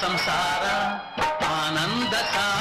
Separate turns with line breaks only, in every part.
संसार आनंद सा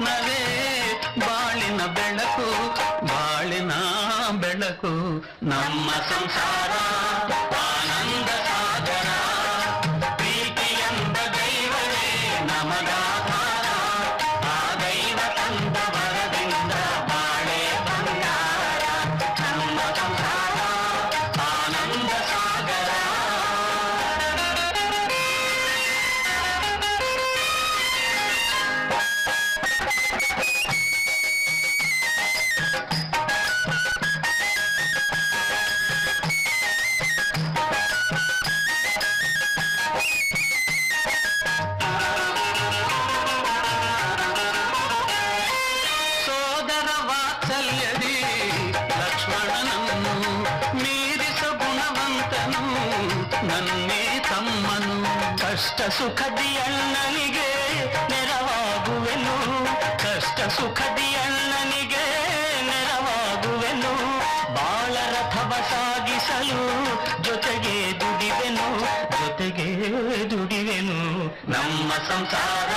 ನವೇ ಬಾಳಿನ ಬೆಳಕು ಬಾಳಿನ ಬೆಳಕು ನಮ್ಮ ಸಂಸಾರ ಆನಂದ ಸಾಗರ ಪ್ರೀತಿ ದೈವವೇ ನಮಗ. ಸುಖದಿಯಣ್ಣನಿಗೆ ನೆರವಾಗುವೆನು. ಕಷ್ಟ ಸುಖದಿ ಅಣ್ಣನಿಗೆ ನೆರವಾಗುವೆನು. ಬಾಳ ರಥವ ಸಾಗಿಸಲು ಜೊತೆಗೆ ದುಡಿವೆನು. ಜೊತೆಗೆ ದುಡಿವೆನು. ನಮ್ಮ ಸಂಸಾರ